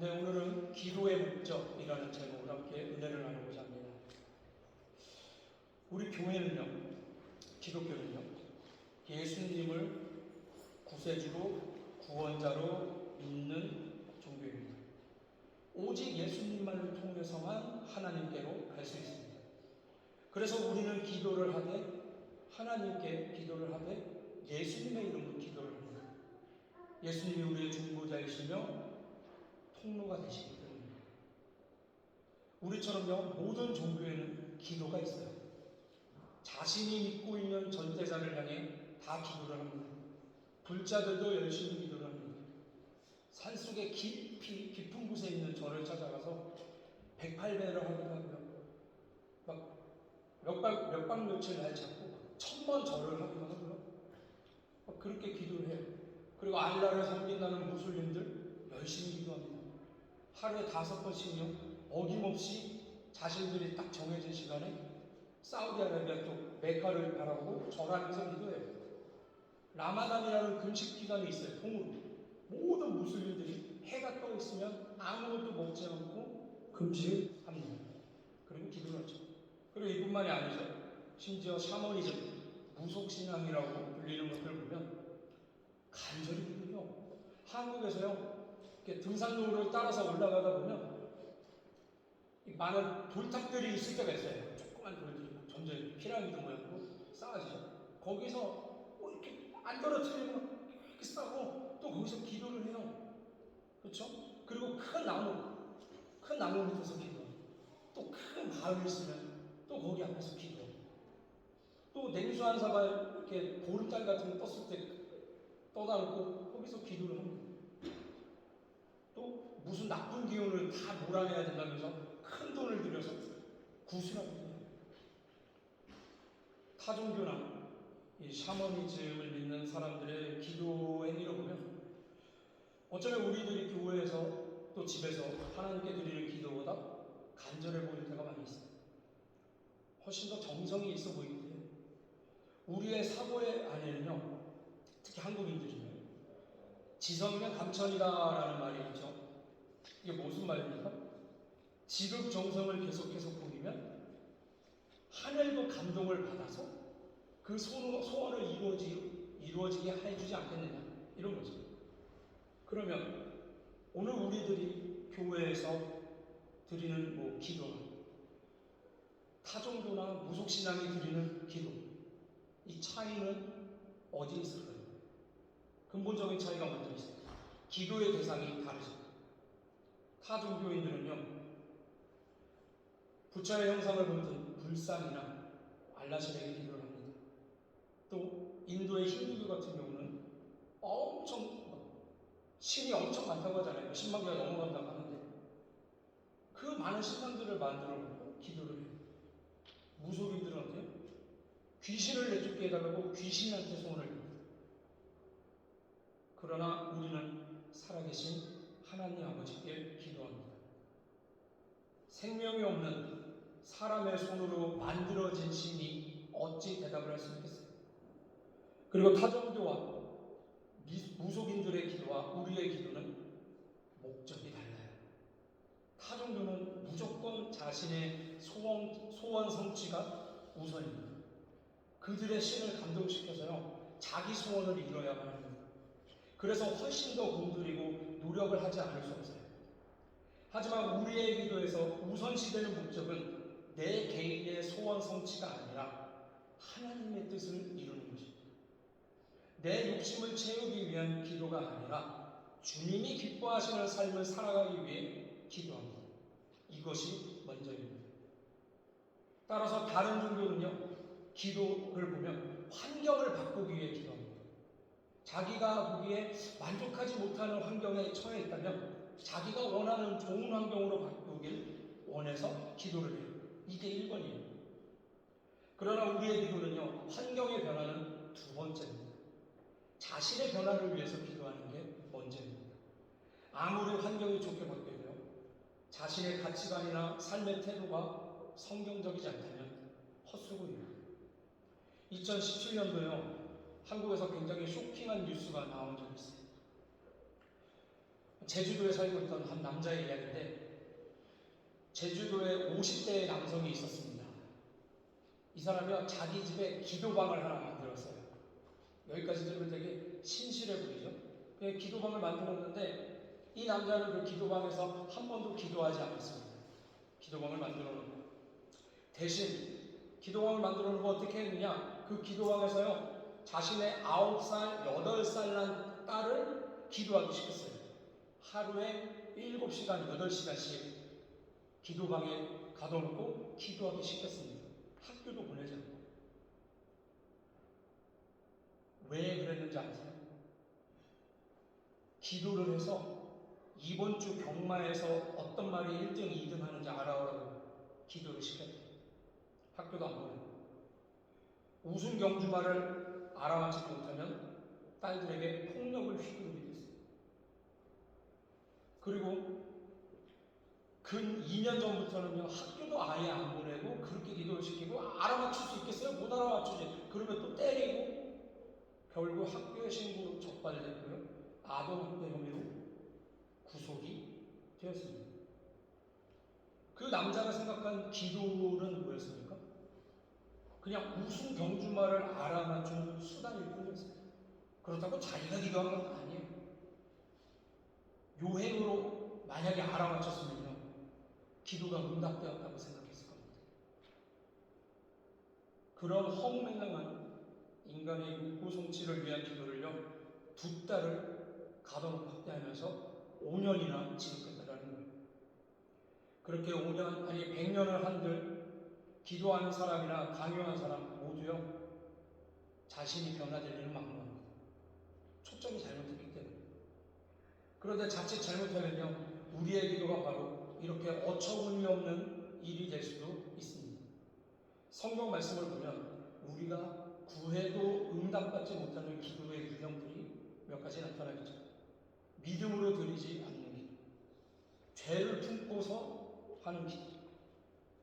네, 오늘은 기도의 목적이라는 제목으로 함께 은혜를 나누고자 합니다. 우리 교회는요, 기독교는요, 예수님을 구세주로, 구원자로 믿는 종교입니다. 오직 예수님만을 통해서만 하나님께로 갈 수 있습니다. 그래서 우리는 기도를 하되, 하나님께 기도를 하되, 예수님의 이름으로 기도를 합니다. 예수님이 우리의 중보자이시며 통로가 되시기 때문입니다. 우리처럼요, 모든 종교에는 기도가 있어요. 자신이 믿고 있는 전대자를 향해 다 기도를 합니다. 불자들도 열심히 기도를 합니다. 산 속에 깊이, 깊은 곳에 있는 절을 찾아가서 108배를 하기도 하고요. 막 몇 박, 몇박 며칠 날 잡고 천번 절을 하기도 하고요. 막 그렇게 기도를 해요. 그리고 알라를 섬긴다는 무슬림들 열심히 기도합니다. 하루에 다섯 번씩요, 어김없이 자신들이 딱 정해진 시간에 사우디아라비아 쪽 메카를 바라보고 절하면서 기도해요. 라마단이라는 금식 기간이 있어요, 통으로. 모든 무슬림들이 해가 떠 있으면 아무것도 먹지 않고 금식을 합니다. 그리고 기도를 하죠. 그리고 이뿐만이 아니죠. 심지어 샤머니즘, 무속신앙이라고 불리는 것들 보면 간절히 기도해요. 한국에서요, 등산로를 따라서 올라가다 보면 많은 돌탑들이 있을 때가 있어요. 조그만 돌들이 점점 피라미드 모양으로 쌓아지죠. 거기서 뭐 이렇게 안 떨어뜨리고 이렇게 싸고 또 거기서 기도를 해요. 그렇죠? 그리고 큰 나무, 큰 나무 밑에서 기도. 또큰 마을 있으면 또 거기 앞에서 기도. 또 냉수 한 사발 이렇게 보름달 같은 거 떴을 때 떠다놓고 거기서 기도를 합니다. 또 무슨 나쁜 기운을 다 몰아내야 된다면서 큰 돈을 들여서 구슬하고 해요. 타종교나 이 샤머니즘을 믿는 사람들의 기도 행위를 보면 어쩌면 우리들이 교회에서 또 집에서 하나님께 드리는 기도보다 간절해 보일 때가 많이 있어요. 훨씬 더 정성이 있어 때문에 우리의 사고의 안에는요, 특히 한국인들이요, 지성이면 감천이다라는 말이 있죠. 이게 무슨 말입니까? 지극 정성을 계속해서 보이면 하늘도 감동을 받아서 그 소원, 소원을 이루어지, 이루어지게 해주지 않겠느냐 이런 거죠. 그러면 오늘 우리들이 교회에서 드리는 뭐 기도, 타종교나 무속신앙이 드리는 기도, 이 차이는 어디에 있을까요? 근본적인 차이가 먼저 있어요. 기도의 대상이 다르죠. 타 종교인들은요, 부처의 형상을 본든 불상이나 알라신에게 기도를 합니다. 또 인도의 힌두교 같은 경우는 엄청 신이 엄청 많다고 하잖아요. 10만 개가 넘어간다고 하는데 그 많은 신상들을 만들어 놓고 기도를 해요. 무속인들은 어때요? 귀신을 내쫓게 해달라고 귀신한테 소원을. 그러나 우리는 살아계신 하나님 아버지께 기도합니다. 생명이 없는 사람의 손으로 만들어진 신이 어찌 대답을 할 수 있겠어요? 그리고 타종교와 무속인들의 기도와 우리의 기도는 목적이 달라요. 타종교는 무조건 자신의 소원, 소원 성취가 우선입니다. 그들의 신을 감동시켜서요, 자기 소원을 이뤄야만 합니다. 그래서 훨씬 더 공들이고 노력을 하지 않을 수 없어요. 하지만 우리의 기도에서 우선시되는 목적은 내 개인의 소원 성취가 아니라 하나님의 뜻을 이루는 것입니다. 내 욕심을 채우기 위한 기도가 아니라 주님이 기뻐하시는 삶을 살아가기 위해 기도합니다. 이것이 먼저입니다. 따라서 다른 종교는요, 기도를 보면 환경을 바꾸기 위해 기도합니다. 자기가 보기에 만족하지 못하는 환경에 처해 있다면 자기가 원하는 좋은 환경으로 바꾸길 원해서 기도를 해요. 이게 1번이에요. 그러나 우리의 기도는요, 환경의 변화는 두 번째입니다. 자신의 변화를 위해서 기도하는 게 먼저입니다. 아무리 환경이 좋게 바뀌어도요, 자신의 가치관이나 삶의 태도가 성경적이지 않다면 헛수고입니다. 2017년도요, 한국에서 굉장히 쇼킹한 뉴스가 나온 적이 있어요. 제주도에 살고 있던 한 남자의 이야기인데 제주도에 50대의 남성이 있었습니다. 이 사람이 자기 집에 기도방을 하나 만들었어요. 여기까지 들으면 되게 신실해 보이죠? 그 기도방을 만들었는데 이 남자는 그 기도방에서 한 번도 기도하지 않았습니다. 기도방을 만들어 놓고 대신 기도방을 만들어 놓고 어떻게 했느냐? 그 기도방에서요 자신의 아홉 살, 여덟 살난 딸을 기도하기 시켰어요. 하루에 일곱 시간, 여덟 시간씩 기도방에 가둬놓고 기도하기 시켰습니다. 학교도 보내지 않고. 왜 그랬는지 아세요? 기도를 해서 이번 주 경마에서 어떤 말이 1등, 2등 하는지 알아오라고 기도를 시켰대요. 학교도 안 보내고. 우승 경주말을 알아맞지 못하면 딸들에게 폭력을 휘두르게 됐어요. 그리고 근 2년 전부터는요, 학교도 아예 안 보내고, 그렇게 기도를 시키고, 알아맞힐 수 있겠어요? 못 알아맞추지. 그러면 또 때리고, 결국 학교에 신고 적발됐고요. 아동학대 혐의로 구속이 되었습니다. 그 남자가 생각한 기도는 뭐였습니까? 그냥 우승 경주말을 알아맞추는 수단일 뿐이었어요. 그렇다고 자기가 기도한 건 아니에요. 요행으로 만약에 알아맞혔으면요. 기도가 응답되었다고 생각했을 겁니다. 그런 허무맹랑한 인간의 욕구 성취를 위한 기도를요, 두 달을 가둬놓고 학대하면서 5년이나 지속했다라는 거예요. 그렇게 5년, 아니 100년을 한들 기도하는 사람이나 강요한 사람 모두요, 자신이 변화될 일을 막론합니다. 초점이 잘못됐기 때문에. 그런데 자칫 잘못하면요, 우리의 기도가 바로 이렇게 어처구니 없는 일이 될 수도 있습니다. 성경 말씀을 보면 우리가 구해도 응답받지 못하는 기도의 유형들이 몇 가지 나타나겠죠. 믿음으로 드리지 않는 기도, 죄를 품고서 하는 기도,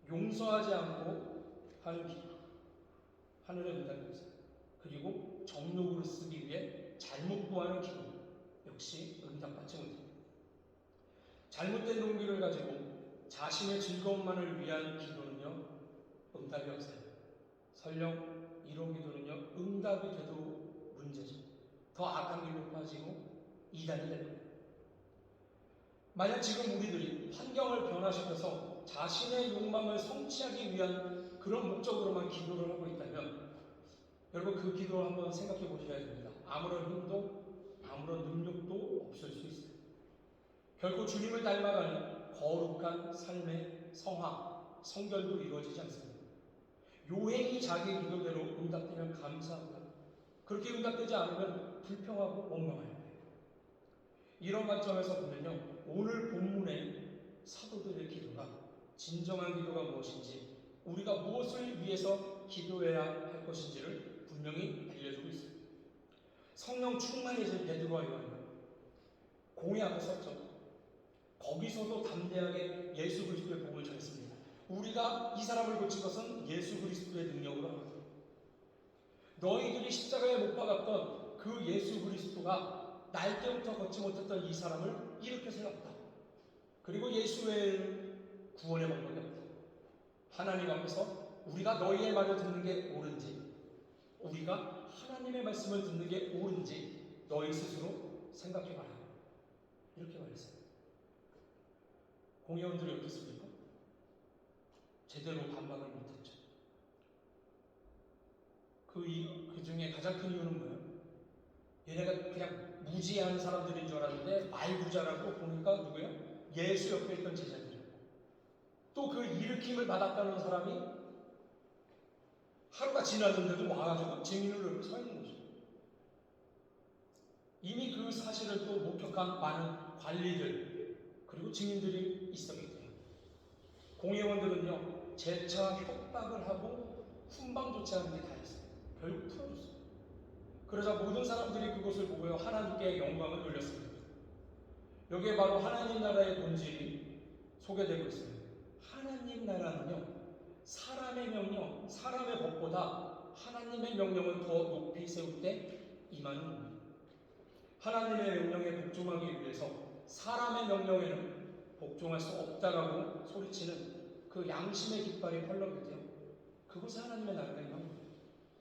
용서하지 않고 하는 기도, 하늘의 응답이 있어요. 그리고 정욕으로 쓰기 위해 잘못 구하는 기도, 역시 응답받지 못합니다. 잘못된 동기를 가지고 자신의 즐거움만을 위한 기도는요, 응답이 없어요. 설령 이런 기도는요, 응답이 돼도 문제죠. 더 악한 길로 빠지고 이단이 됩니다. 만약 지금 우리들이 환경을 변화시켜서 자신의 욕망을 성취하기 위한 그런 목적으로만 기도를 하고 있다면 여러분 그 기도를 한번 생각해 보셔야 됩니다. 아무런 힘도 아무런 능력도 없을 수 있어요. 결국 주님을 닮아가는 거룩한 삶의 성화, 성결도 이루어지지 않습니다. 요행이 자기 기도대로 응답되면 감사합니다. 그렇게 응답되지 않으면 불평하고 원망할 거예요. 이런 관점에서 보면요. 오늘 본문의 사도들의 기도가 진정한 기도가 무엇인지 우리가 무엇을 위해서 기도해야 할 것인지를 분명히 알려주고 있습니다. 성령 충만해진 베드로와 요한은 앞에 섰죠. 거기서도 담대하게 예수 그리스도의 복음을 전했습니다. 우리가 이 사람을 고친 것은 예수 그리스도의 능력으로 합니다. 너희들이 십자가에 못 박았던 그 예수 그리스도가 날 때부터 걷지 못했던 이 사람을 이렇게 세웠다. 그리고 예수 외에는 구원의 방법이 없다. 하나님 앞에서 우리가 너희의 말을 듣는 게 옳은지, 우리가 하나님의 말씀을 듣는 게 옳은지 너희 스스로 생각해 봐라. 이렇게 말했어요. 공회원들이 어떻습니까? 제대로 반박을 못했죠. 그, 이, 그 중에 가장 큰 이유는 뭐예요? 얘네가 그냥 무지한 사람들인 줄 알았는데 말부자라고 보니까 누구예요? 예수 옆에 있던 제자들이고 또 그 일으킴을 받았다는 사람이 하루가 지났는데도 와가지고 증인을 들고 서 있는 거죠. 이미 그 사실을 또 목격한 많은 관리들 그리고 증인들이 있었기 때문에 공회원들은요 재차 협박을 하고 훈방조차 하는 게 다 있어요. 결국 풀어줬어요. 그러자 모든 사람들이 그것을 보고요 하나님께 영광을 돌렸습니다. 여기에 바로 하나님 나라의 본질이 소개되고 있어요. 하나님 나라는요 사람의 명령, 사람의 법보다 하나님의 명령을 더 높이 세울 때 임하는 겁니다. 하나님의 명령에 복종하기 위해서 사람의 명령에는 복종할 수 없다라고 소리치는 그 양심의 깃발이 펄럭일 때요. 그곳에 하나님의 나라가 임합니다.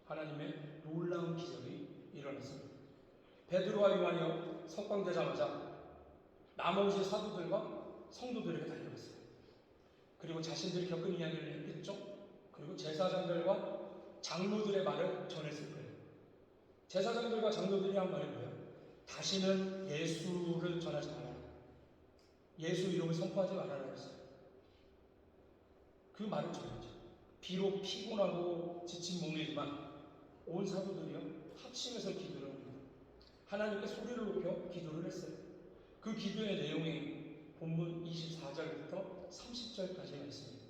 하나님의 놀라운 기적이 일어났습니다. 베드로와 요한이요 석방되자마자 나머지 사도들과 성도들에게 달려갔어요. 그리고 자신들이 겪은 이야기를 했겠죠. 그리고 제사장들과 장로들의 말을 전했을 거예요. 제사장들과 장로들이 한 말이 뭐예요? 다시는 예수를 전하지 말아라. 예수 이름을 선포하지 말아라. 그 말을 전했죠. 비록 피곤하고 지친 몸이지만 온 사도들이요 합심해서 기도를 합니다. 하나님께 소리를 높여 기도를 했어요. 그 기도의 내용이 본문 24절부터 30절까지가 있습니다.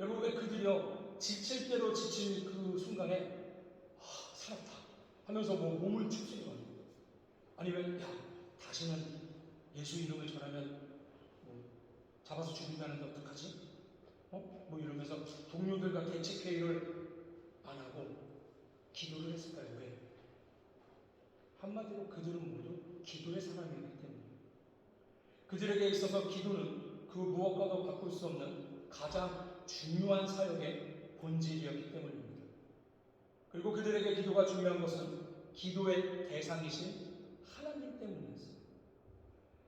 여러분 왜 그들이요 지칠 대로 지친 그 순간에 아, 살았다 하면서 뭐 몸을 축소해요. 아니면 야 다시는 예수 이름을 전하면 뭐 잡아서 죽인다는데 어떡하지? 어? 뭐 이러면서 동료들과 대책 회의를 안 하고 기도를 했을까요? 왜? 한마디로 그들은 모두 기도의 때문에 그들에게 있어서 기도는 그 무엇과도 바꿀 수 없는 가장 중요한 사역의 본질이었기 때문입니다. 그리고 그들에게 기도가 중요한 것은 기도의 대상이신 하나님 때문이었어요.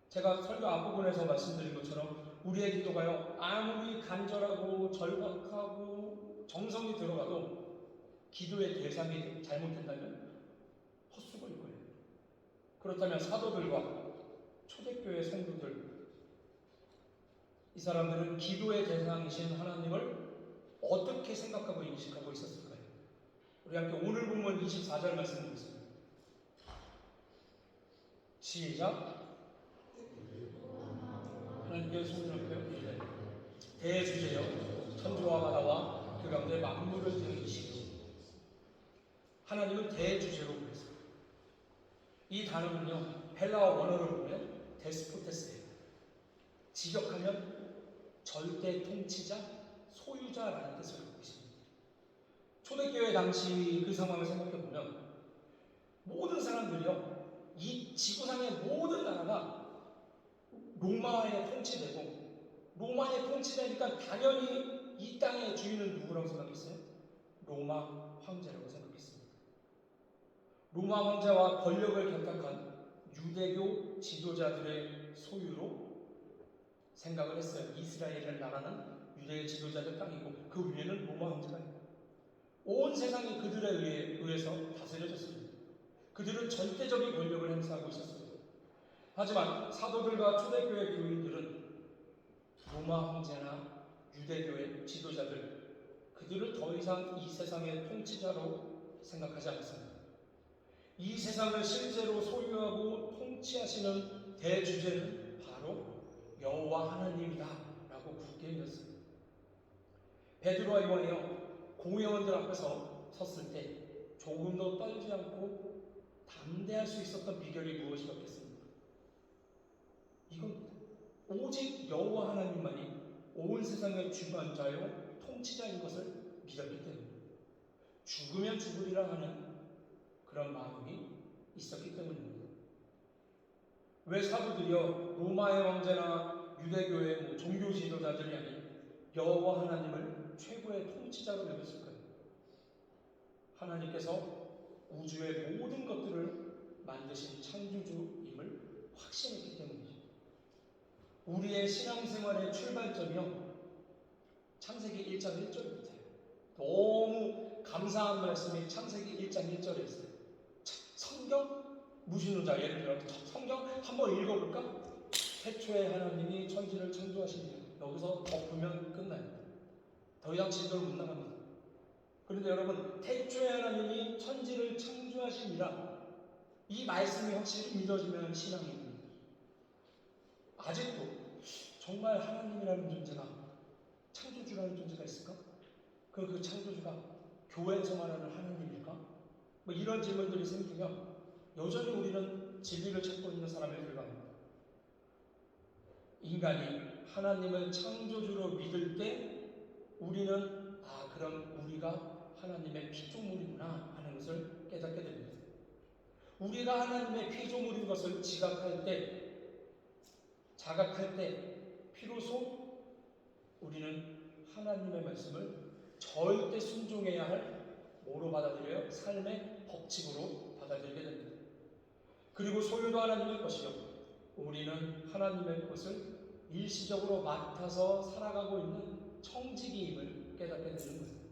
제가 설교 앞부분에서 말씀드린 것처럼 우리의 기도가요, 아무리 간절하고 절박하고 정성이 들어가도 기도의 대상이 잘못된다면 헛수고일 거예요. 그렇다면 사도들과 초대교회 성도들, 이 사람들은 기도의 대상이신 하나님을 어떻게 생각하고 인식하고 있었을까요? 우리 함께 오늘 본문 24절 말씀 보겠습니다. 시작. 하나님께 손을 높여 대주제여 천주와 바다와 그 가운데 만물을 지으시고 하나님은 대주제로 부르세요. 이 단어는요 헬라어 원어로 보면 데스포테스예요. 직역하면 절대 통치자, 소유자라는 뜻을 갖고 있습니다. 초대교회 당시 그 상황을 생각해 보면 모든 사람들이요 이 지구상의 모든 나라가 로마에 통치되고 로마에 통치되니까 당연히 이 땅의 주인은 누구라고 생각했어요? 로마 황제라고 생각했습니다. 로마 황제와 권력을 결탁한 유대교 지도자들의 소유로 생각을 했어요. 이스라엘이라는 나라는 유대 지도자들 땅이고 그 위에는 로마 황제가 있고 온 세상이 그들에 의해, 의해서 다스려졌습니다. 그들은 절대적인 권력을 행사하고 있었어요. 하지만 사도들과 초대교회 교인들은 로마 황제나 유대교의 지도자들 그들을 더 이상 이 세상의 통치자로 생각하지 않습니다. 이 세상을 실제로 소유하고 통치하시는 대주제는 바로 여호와 하나님이다라고 굳게 믿었습니다. 베드로와 요한이요 공회원들 앞에서 섰을 때 조금도 떨지 않고 담대할 수 있었던 비결이 무엇이었겠습니까? 이건 오직 여호와 하나님만이 온 세상의 주관자요 통치자인 것을 믿었기 때문에 죽으면 죽으리라 하는 그런 마음이 있었기 때문입니다. 왜 사도들이요 로마의 왕제나 유대교의 뭐 종교 지도자들이 아닌 여호와 하나님을 최고의 통치자로 여겼을까요? 하나님께서 우주의 모든 것들을 만드신 창조주임을 확신했기 때문이죠. 우리의 신앙생활의 출발점이요. 창세기 1장 1절입니다. 너무 감사한 말씀이 창세기 1장 1절에 있어요. 성경 무신론자 예를 들어 성경 한번 읽어볼까? 태초에 하나님이 천지를 창조하시니 여기서 덮으면 끝나요. 더 이상 진도를 못 나갑니다. 그런데 여러분 태초에 하나님이 천지를 창조하시니라 이 말씀이 확실히 믿어지면 신앙입니다. 아직도 정말 하나님이라는 존재가 창조주라는 존재가 있을까? 그, 그 창조주가 교회에서 말하는 하나님일까? 뭐 이런 질문들이 생기면 여전히 우리는 진리를 찾고 있는 사람에 불과합니다. 인간이 하나님을 창조주로 믿을 때 우리는 아 그럼 우리가 하나님의 피조물이구나 하는 것을 깨닫게 됩니다. 우리가 하나님의 피조물인 것을 지각할 때 자각할 때 비로소 우리는 하나님의 말씀을 절대 순종해야 할 뭐로 받아들여요? 삶의 법칙으로 받아들이게 됩니다. 그리고 소유도 하나님의 것이요. 우리는 하나님의 것을 일시적으로 맡아서 살아가고 있는 청지기임을 깨닫게 되는 거예요.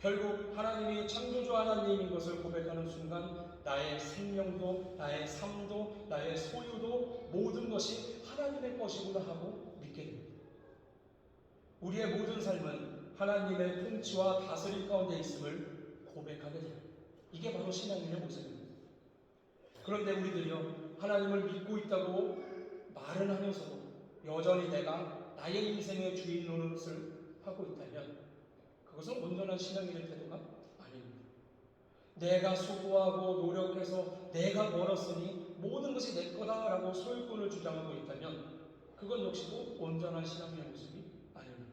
결국 하나님이 창조주 하나님인 것을 고백하는 순간 나의 생명도 나의 삶도 나의 소유도 모든 것이 하나님의 것이구나 하고 믿게 됩니다. 우리의 모든 삶은 하나님의 통치와 다스림 가운데 있음을 고백하게 돼요. 이게 바로 신앙인의 모습입니다. 그런데 우리들이요 하나님을 믿고 있다고 말은 하면서도 여전히 내가 나의 인생의 주인 노릇을 하고 있다면 그것은 온전한 신앙인의 태도가 아닙니다. 내가 수고하고 노력해서 내가 벌었으니 모든 것이 내 거다라고 소유권을 주장하고 있다면 그건 역시도 온전한 신앙인의 모습이 아닙니다.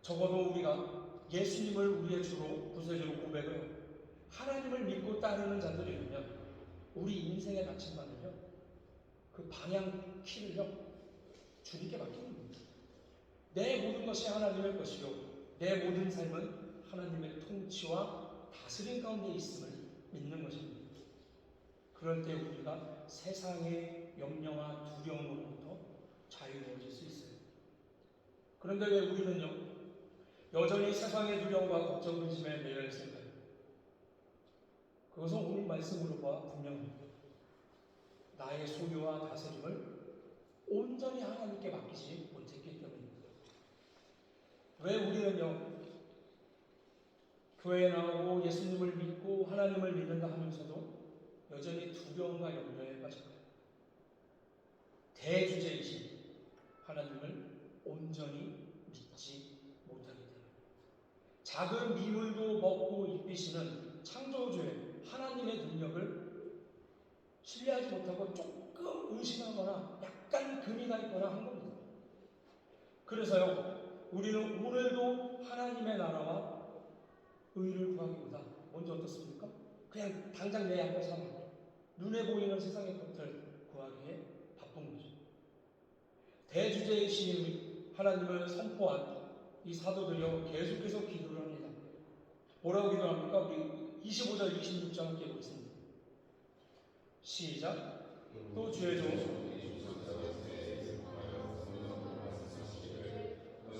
적어도 우리가 예수님을 우리의 주로 구세주로 고백을 하나님을 믿고 따르는 자들이라면 우리 인생의 가치관은요 그 방향 키를요 주님께 맡기는 겁니다. 내 모든 것이 하나님의 것이요 내 모든 삶은 하나님의 통치와 다스림 가운데 있음을 믿는 것입니다. 그럴 때 우리가 세상의 염려와 두려움으로부터 자유로워질 수 있어요. 그런데 왜 우리는요 여전히 세상의 두려움과 걱정 근심에 매여 있을까요? 그것은 오늘 말씀으로 봐 분명합니다. 나의 소유와 다스림을 온전히 하나님께 맡기지 못했기 때문입니다. 왜 우리는요, 교회에 나오고 예수님을 믿고 하나님을 믿는다 하면서도 여전히 두려움과 염려에 빠질까요? 대주제이신 하나님을 온전히 믿지 못하기 때문에 작은 미물도 먹고 입히시는 창조주의 하나님의 능력을 신뢰하지 못하고 조금 의심하거나 약간 금이가 있거나 한 겁니다. 그래서요, 우리는 오늘도 하나님의 나라와 의를 구하기보다 먼저 어떻습니까? 그냥 당장 내 앞에 사는 눈에 보이는 세상의 것들 구하기에 바쁜 거죠. 대주제이신 하나님을 선포한 이 사도들이요 계속해서 기도를 합니다. 뭐라고 기도합니까? 우리 25절, 26절 함께 보겠습니다. 시작. 또 주의 종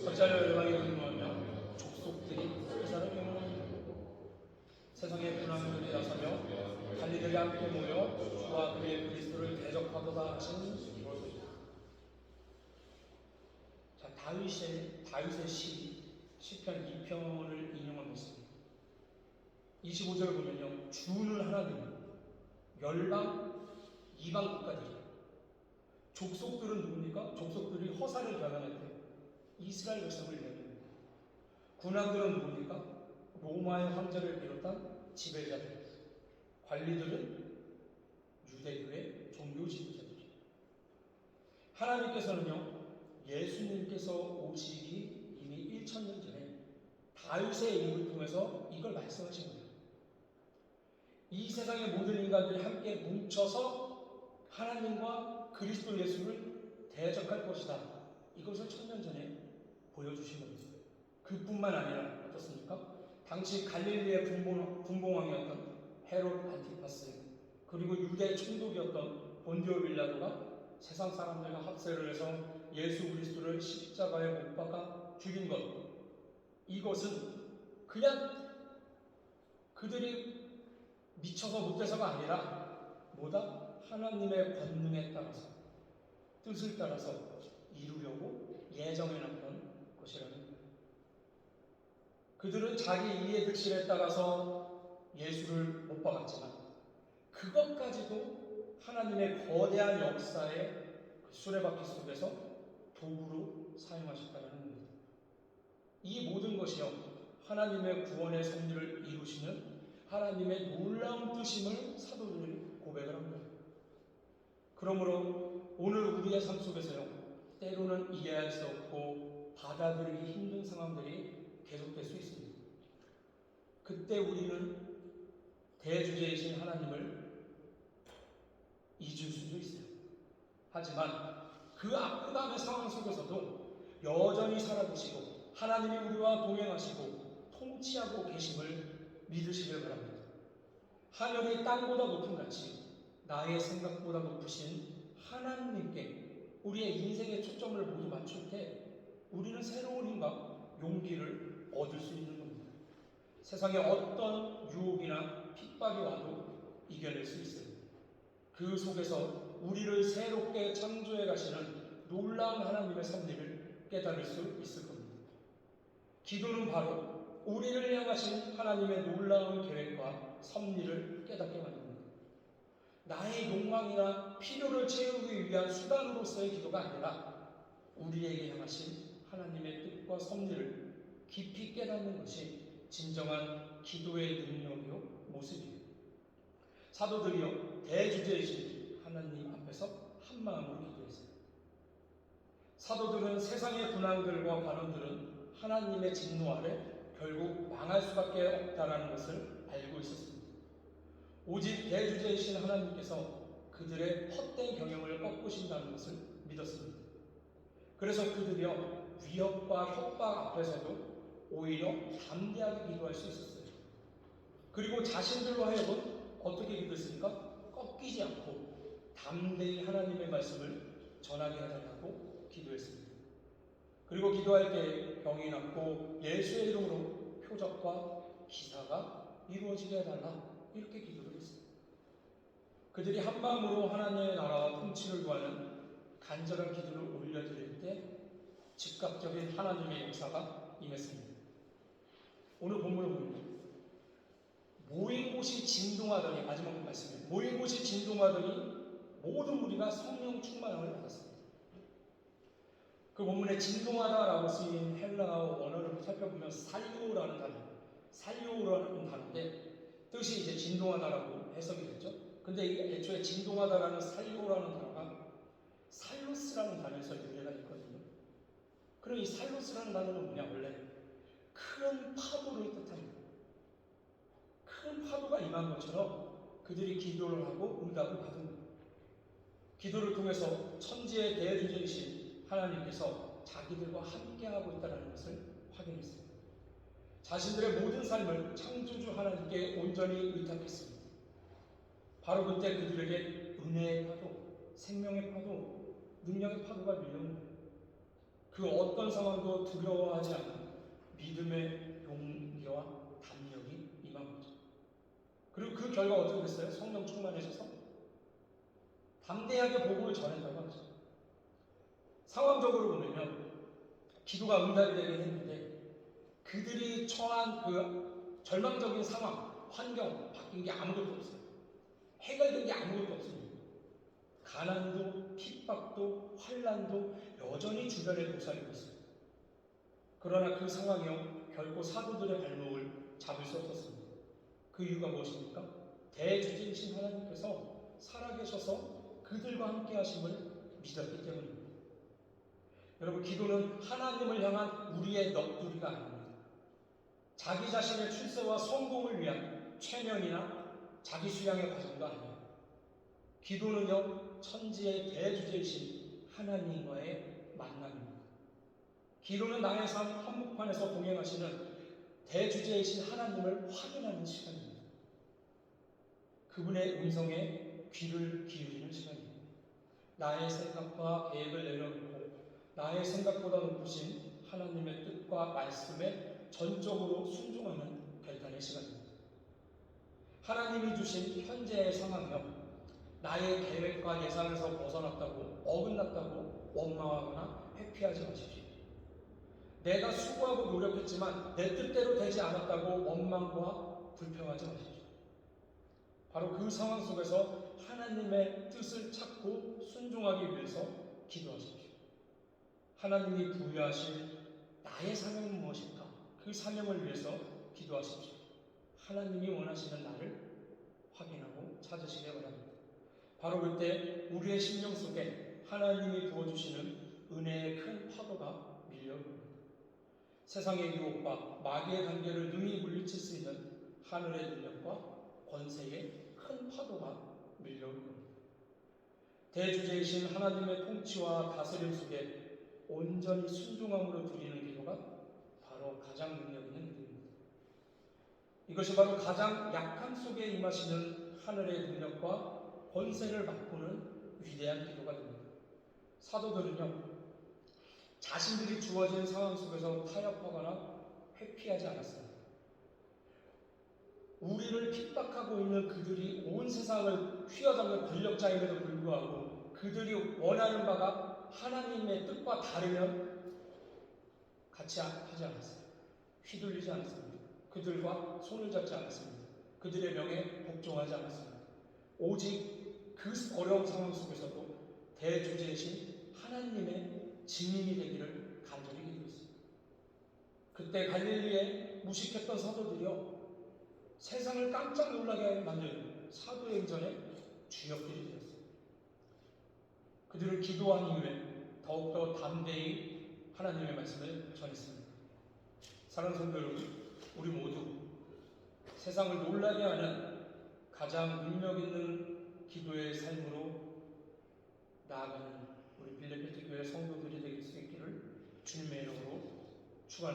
거짜려 열방에 근무하며 족속들이 회사를 경험하고 세상의 분함들이 나서며 관리들이 함께 모여 주와 그의 그리스도를 대적하도다 하신 이것입니다. 자 다윗의 다윗의 시 시편 2편을 인용하고 있습니다. 25절 보면요 주는 하나님 열방 이방 국가들이 족속들은 누굽니까? 족속들이 허사를 변화할 때 이스라엘 백성을 이야기합니다. 군왕들은 누굽니까? 로마의 황제를 비롯한 지배자들, 관리들은 유대교의 종교 지도자들이에요. 하나님께서는요, 예수님께서 오시기 이미 1천년 전에 다윗의 입을 통해서 이걸 말씀하신 거예요. 이 세상의 모든 인간들이 함께 뭉쳐서 하나님과 그리스도 예수를 대적할 것이다. 이것을 천년 전에 보여주신 겁니다. 그뿐만 아니라 어떻습니까? 당시 갈릴리의 분봉, 분봉왕이었던 헤롯 안티파스 그리고 유대 총독이었던 본디오 빌라도가 세상 사람들과 합세를 해서 예수 그리스도를 십자가에 못 박아 죽인 것 이것은 그냥 그들이 미쳐서 못돼서가 아니라 뭐다? 하나님의 권능에 따라서 뜻을 따라서 이루려고 예정해놨던 것이라는 거예요. 그들은 자기 이해 득실에 따라서 예수를 못 박았지만 그것까지도 하나님의 거대한 역사의 그 수레바퀴 속에서 도구로 사용하셨다는 겁니다. 이 모든 것이요 하나님의 구원의 섭리를 이루시는 하나님의 놀라운 뜻임을 사도들이 고백을 합니다. 그러므로 오늘 우리의 삶 속에서요 때로는 이해할 수 없고 받아들이기 힘든 상황들이 계속될 수 있습니다. 그때 우리는 대주제이신 하나님을 잊을 수도 있어요. 하지만 그 압박감의 상황 속에서도 여전히 살아계시고 하나님이 우리와 동행하시고 통치하고 계심을 믿으시길 바랍니다. 하늘이 땅보다 높은 같이 나의 생각보다 높으신 하나님께 우리의 인생의 초점을 모두 맞출 때 우리는 새로운 힘과 용기를 얻을 수 있는 겁니다. 세상에 어떤 유혹이나 핍박이 와도 이겨낼 수 있어요. 그 속에서 우리를 새롭게 창조해 가시는 놀라운 하나님의 섭리를 깨달을 수 있을 겁니다. 기도는 바로 우리를 향하신 하나님의 놀라운 계획과 섭리를 깨닫게 만듭니다. 나의 욕망이나 필요를 채우기 위한 수단으로서의 기도가 아니라 우리에게 향하신 하나님의 뜻과 섭리를 깊이 깨닫는 것이 진정한 기도의 능력이요 모습이에요. 사도들이요 대주제이신 하나님 앞에서 한 마음으로 기도했어요. 사도들은 세상의 군왕들과 관원들은 하나님의 진노 아래 결국 망할 수밖에 없다라는 것을 알고 있었습니다. 오직 대주제이신 하나님께서 그들의 헛된 경영을 꺾으신다는 것을 믿었습니다. 그래서 그들이요 위협과 협박 앞에서도 오히려 담대하게 기도할 수 있었어요. 그리고 자신들로 하여금 어떻게 기도했습니까? 꺾이지 않고 담대히 하나님의 말씀을 전하게 해달라고 기도했습니다. 그리고 기도할 때 병이 낫고 예수의 이름으로 표적과 기사가 이루어지게 해달라 이렇게 기도를 했어요. 그들이 한 마음으로 하나님의 나라와 통치를 구하는 간절한 기도를 올려드릴 때 즉각적인 하나님의 역사가 임했습니다. 오늘 본문을 보면 모인 곳이 진동하더니 마지막 말씀이에요. 모인 곳이 진동하더니 모든 무리가 성령 충만함을 받았습니다. 그 본문에 진동하다라고 쓰인 헬라어 원어를 살펴보면 살리오라는 단어, 살리오라는 단어인데 뜻이 이제 진동하다라고 해석이 됐죠. 근데 애초에 진동하다라는 살리오라는 단어가 살로스라는 단어에서 유래가 있거든요. 그럼 이 살로스라는 단어는 뭐냐 원래 큰 파도를 뜻합니다. 큰 파도가 임한 것처럼 그들이 기도를 하고 응답을 받은 거예요. 기도를 통해서 천지의 대주제이신 하나님께서 자기들과 함께하고 있다는 것을 확인했습니다. 자신들의 모든 삶을 창조주 하나님께 온전히 의탁했습니다. 바로 그때 그들에게 은혜의 파도, 생명의 파도, 능력의 파도가 밀려온. 그 어떤 상황도 두려워하지 않는 믿음의 용기와 담력이 임한 거죠. 그리고 그 결과 어떻게 됐어요? 성령 충만해져서 담대하게 복음을 전했다고 하죠. 상황적으로 보면 기도가 응답이 되긴 했는데 그들이 처한 그 절망적인 상황, 환경 바뀐 게 아무것도 없어요. 해결된 게 아무것도 없습니다. 가난도, 핍박도, 환란도 여전히 주변에 도사리고 있어요. 그러나 그 상황이요 결코 사도들의 발목을 잡을 수 없었습니다. 그 이유가 무엇입니까? 대주제이신 하나님께서 살아계셔서 그들과 함께 하심을 믿었기 때문입니다. 여러분, 기도는 하나님을 향한 우리의 넋두리가 아닙니다. 자기 자신의 출세와 성공을 위한 최면이나 자기 수양의 과정도 아니에요. 기도는요, 천지의 대주제이신 하나님과의 만남입니다. 기도는 나의 삶 한복판에서 동행하시는 대주제이신 하나님을 확인하는 시간입니다. 그분의 음성에 귀를 기울이는 시간입니다. 나의 생각과 계획을 내려놓고 나의 생각보다 높으신 하나님의 뜻과 말씀에 전적으로 순종하는 결단의 시간입니다. 하나님이 주신 현재의 상황이요. 나의 계획과 예상에서 벗어났다고, 어긋났다고 원망하거나 회피하지 마십시오. 내가 수고하고 노력했지만 내 뜻대로 되지 않았다고 원망과 불평하지 마십시오. 바로 그 상황 속에서 하나님의 뜻을 찾고 순종하기 위해서 기도하십시오. 하나님이 부여하신 나의 사명은 무엇일까? 그 사명을 위해서 기도하십시오. 하나님이 원하시는 나를 확인하고 찾으시기 바랍니다. 바로 그때 우리의 심령 속에 하나님이 부어주시는 은혜의 큰 파도가 밀려옵니다. 세상의 유혹과 마귀의 관계를 능히 물리칠 수 있는 하늘의 능력과 권세의 큰 파도가 밀려올 겁니다. 대주제이신 하나님의 통치와 다스림 속에 온전히 순종함으로 드리는 기도가 바로 가장 능력 있는 기도입니다. 이것이 바로 가장 약함 속에 임하시는 하늘의 능력과 권세를 바꾸는 위대한 기도가 됩니다. 사도들은요, 자신들이 주어진 상황 속에서 타협하거나 회피하지 않았습니다. 우리를 핍박하고 있는 그들이 온 세상을 휘어잡는 권력자임에도 불구하고 그들이 원하는 바가 하나님의 뜻과 다르면 같이 하지 않았어요. 휘둘리지 않았습니다. 그들과 손을 잡지 않았습니다. 그들의 명에 복종하지 않았습니다. 오직 그 어려운 상황 속에서도 대주제이신 하나님의 증인이 되기를 간절히 기도했습니다. 그때 갈릴리에 무식했던 사도들이요 세상을 깜짝 놀라게 만든 사도행전의 주역들이 되었습니다. 그들은 기도한 이후에 더욱더 담대히 하나님의 말씀을 전했습니다. 사랑하는 성도 여러분, 우리 모두 세상을 놀라게 하는 가장 능력 있는 기도의 삶으로 나아가는 우리 빌레베트 교회 성도들이 되길 수 있기를 주님의 이름으로 축원합니다.